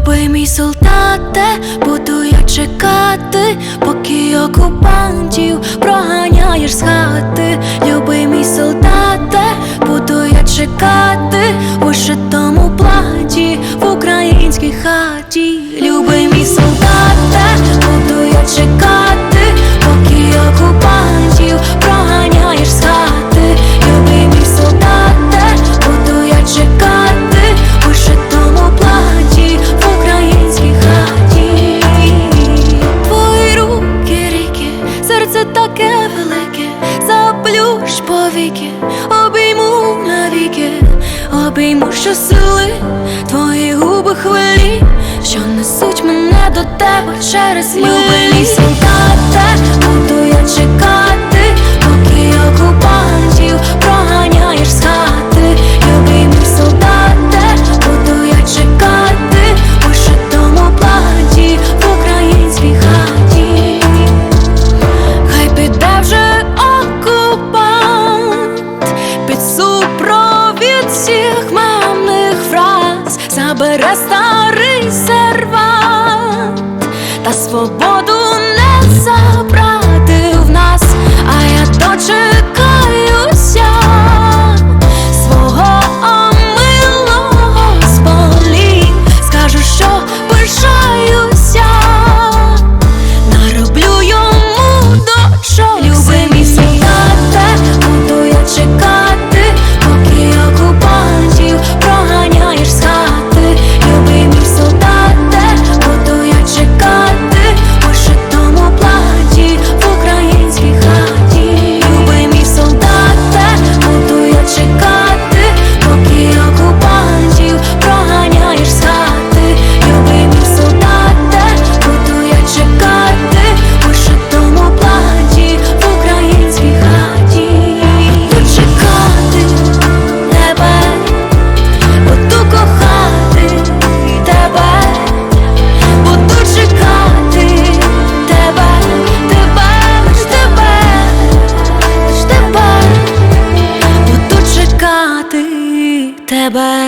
Любий мій солдате, буду я чекати, поки окупантів проганяєш з хати. Любий мій солдате, буду я чекати у шитому платі в українській хаті. Любий мій солдате, повіки, обійму навіки, обійму що сили твої губи хвилі, що несуть мене до тебе через любий солдате, супровід всіх мамних фраз, забере старий сервант та свободу не забрав. тебе.